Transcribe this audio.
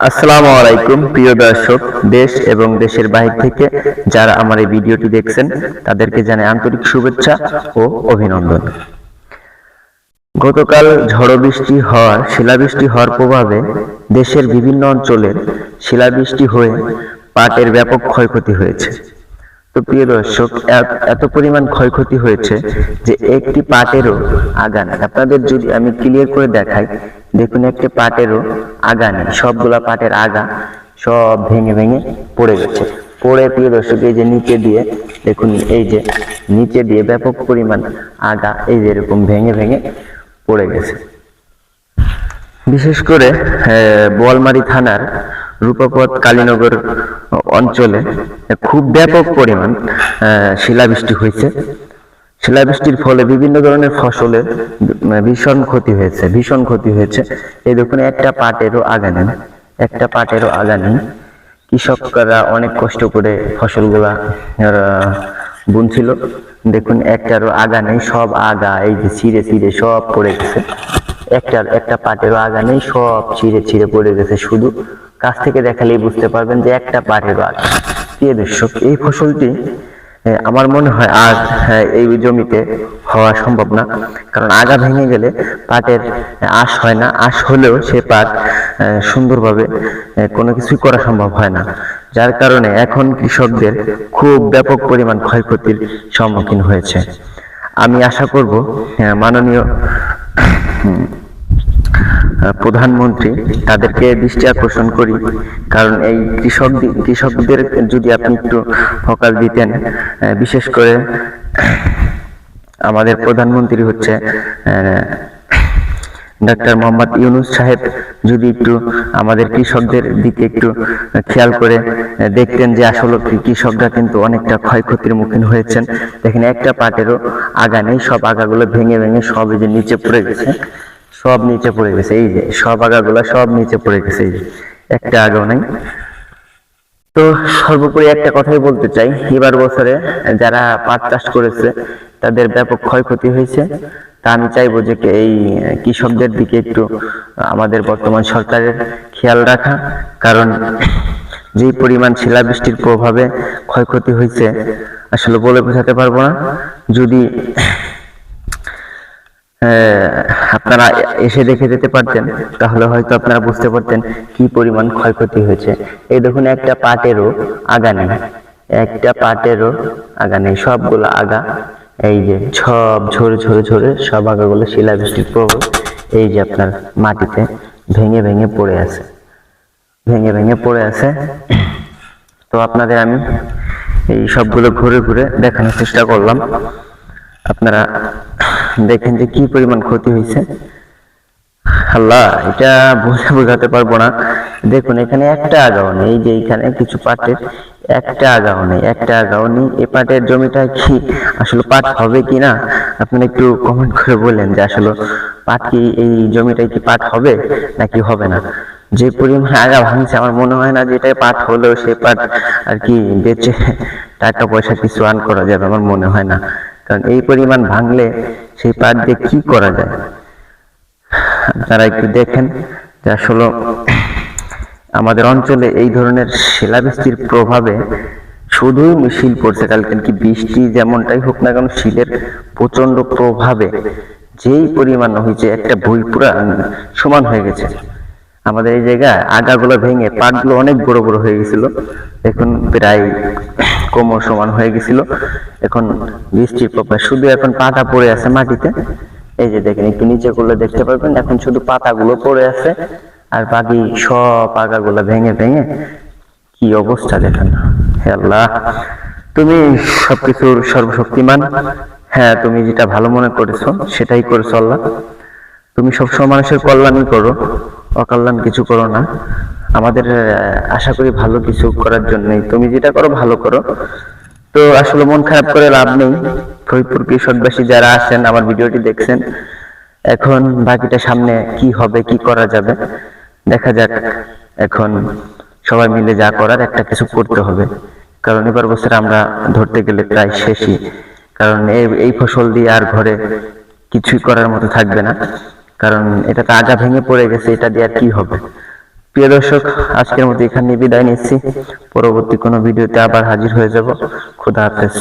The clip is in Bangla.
আসসালামু আলাইকুম, প্রিয় দর্শক, দেশ এবং দেশের বাহির থেকে যারা আমার এই ভিডিওটি দেখছেন, তাদেরকে জানাই আন্তরিক শুভেচ্ছা ও অভিনন্দন। গতকাল ঝড় বৃষ্টি হওয়ার শিলাবৃষ্টি হওয়ার প্রভাবে দেশের বিভিন্ন অঞ্চলের শিলাবৃষ্টি হয়ে পাটের ব্যাপক ক্ষয়ক্ষতি হয়েছে। তো প্রিয় দর্শক, এত- পরিমাণ ক্ষয়ক্ষতি হয়েছে যে একটি পাটেরও আগা নেই আপনাদের যদি আমি ক্লিয়ার করে দেখাই দেখুন একটি পাটেরও আগা নেই সবগুলা পাটের আগা সব ভেঙে ভেঙে পড়ে গেছে। পড়ে প্রিয় দর্শক এই যে নিচে দিয়ে দেখুন এই যে নিচে দিয়ে ব্যাপক পরিমাণ আগা এই যে এরকম ভেঙে ভেঙে পড়ে গেছে। বিশেষ করে আহ, বোয়ালমারী থানার রূপপথ কালীনগর অঞ্চলে খুব ব্যাপক পরিমাণ শিলাবৃষ্টি হয়েছে। শিলাবৃষ্টির ফলে বিভিন্ন ধরনের ফসলের ভীষণ ক্ষতি হয়েছে, ভীষণ ক্ষতি হয়েছে। এই দেখুন, একটা পাটেরও আগা নেই একটা পাটেরও আগা নেই কৃষকরা অনেক কষ্ট করে ফসলগুলা বুনছিল। দেখুন, একটারও আগা নেই সব আগা, এই যে ছিঁড়ে ছিঁড়ে সব পড়ে গেছে। একটা একটা পাটেরও আগা নেই সব ছিঁড়ে ছিঁড়ে পড়ে গেছে শুধু। কাছ থেকে দেখালেই বুঝতে পারবেন যে একটা পাটেরও আগা প্রিয় দর্শক, এই ফসলটি আমার মনে হয় হ্যাঁ, এই জমিতে হওয়া সম্ভব না। কারণ আগা ভেঙে গেলে পাটের আশ হয় না। আশ হলেও সে পাট সুন্দরভাবে কোনো কিছুই করা সম্ভব হয় না। যার কারণে এখন কৃষকদের খুব ব্যাপক পরিমাণ ক্ষয়ক্ষতির সম্মুখীন হয়েছে। আমি আশা করব মাননীয় প্রধানমন্ত্রী, তাদেরকে দৃষ্টি আকর্ষণ করি। কারণ এই কৃষক কৃষকদের যদি আপনি একটু ফোকাস দিতেন বিশেষ করে আমাদের প্রধানমন্ত্রী হচ্ছে ডাক্তার মোহাম্মদ ইউনুস সাহেব। যদি একটু আমাদের কৃষকদের দিকে একটু খেয়াল করে দেখতেন যে আসলে কৃষকরা কিন্তু অনেকটা ক্ষয়ক্ষতির মুখীন হয়েছেন। দেখেন একটা পাটেরও আগা নেই, সব আগাগুলো ভেঙে ভেঙে সব যে নিচে পড়ে গেছে। সব নিচে পড়ে গেছে, এই যে সব আগাগুলো সব নিচে পড়ে গেছে, এই যে একটা আগাও নাই। তো সর্বোপরি একটা কথাই বলতে চাই, এবার বছরে যারা পাট চাষ করেছে, তাদের ব্যাপক ক্ষয়ক্ষতি হয়েছে। তা আমি চাইব যে এই কৃষকদের দিকে একটু আমাদের বর্তমান সরকারের খেয়াল রাখা, কারণ যে পরিমাণ শিলাবৃষ্টির প্রভাবে ক্ষয়ক্ষতি হয়েছে, আসলে বলে বোঝাতে পারব না। যদি আপনারা এসে দেখে যেতে পারতেন, তাহলে হয়তো আপনারা বুঝতে পারতেন কি পরিমাণ ক্ষয়ক্ষতি হয়েছে। এই দেখুন, একটা পাটেরও আগা নেই, একটা পাটেরও আগা নেই, সবগুলো আগা। এই যে সব ঝরে ঝরে ঝরে সব আগাগুলো শিলাবৃষ্টির প্রভাব এই যে আপনার মাটিতে ভেঙে ভেঙে পড়ে আছে। ভেঙে ভেঙে পড়ে আছে। তো আপনাদের আমি এই সবগুলো ঘুরে ঘুরে দেখানোর চেষ্টা করলাম। আপনারা দেখেন যে কি পরিমাণ ক্ষতি হয়েছে। আল্লাহ, এটা বুঝে বোঝাতে পারব না। দেখুন, এখানে একটা আগাও নেই যে এখানে কিছু পাটের একটা আগাও নেই, একটা আগাও নেই। এ পাটের জমিটা কি, আসলে পাট হবে কি না? আপনারা একটু কমেন্ট করে বলেন যে আসলে পাট কি, এই জমিটাই কি পাট হবে নাকি হবে না? যে পরিমাণ আগা ভাঙছে, আমার মনে হয় না যে এটা পাট হলেও সেই পাট আর কি বেচে টাকা পয়সা কিছু আর্ন করা যাবে, আমার মনে হয় না। কারণ এই পরিমাণ ভাঙলে সেই পাট দিয়ে কি করা যায়? আপনারা একটু দেখেন যে আসলে আমাদের অঞ্চলে এই ধরনের শিলাবৃষ্টির প্রভাবে শুধুই শিল পড়ছে, কালকে কি বৃষ্টি যেমনটাই হোক না কেন শিলের প্রচণ্ড প্রভাবে যেই পরিমাণ হয়েছে, একটা বই পুরা সমান হয়ে গেছে। আমাদের এই জায়গায় আগাগুলো ভেঙে পাটগুলো অনেক বড় বড় হয়ে গেছিল। এখন প্রায় কোমর সমান হয়ে গেছিল। এখন বৃষ্টির প্রভাবে শুধু এখন পাতা পড়ে আছে মাটিতে। এই যে দেখেন, একটু নিচে করলে দেখতে পারবেন, এখন শুধু পাতাগুলো পড়ে আছে আর বাকি সব আগাগুলো ভেঙে ভেঙে। কি অবস্থা দেখেন। হে তুমি সবকিছুর সর্বশক্তিমান। হ্যাঁ তুমি যেটা ভালো মনে করেছ, সেটাই করেছ আল্লাহ। তুমি সবসময় মানুষের কল্যাণই করো, অকল্যাণ কিছু করো না। আমাদের আশা করি ভালো কিছু করার জন্যই। তুমি যেটা করো, ভালো করো। তো আসলে মন খারাপ করে লাভ নেই। ফরিদপুর কৃষকবাসী যারা আছেন, আমার ভিডিওটি দেখছেন, এখন বাকিটা সামনে কি হবে, কি করা যাবে, দেখা যাক। এখন সবাই মিলে যা করার, একটা কিছু করতে হবে। কারণ এবার বছর আমরা ধরতে গেলে প্রায় শেষই। কারণ এই এই ফসল দিয়ে আর ঘরে কিছুই করার মতো থাকবে না। কারণ এটা তো আগা ভেঙে পড়ে গেছে, এটা দিয়ে আর কি হবে? প্রিয় দর্শক, আজকের মতো এখানে বিদায় নিচ্ছি। পরবর্তী কোনো ভিডিওতে আবার হাজির হয়ে যাব। খোদা হাফেজ।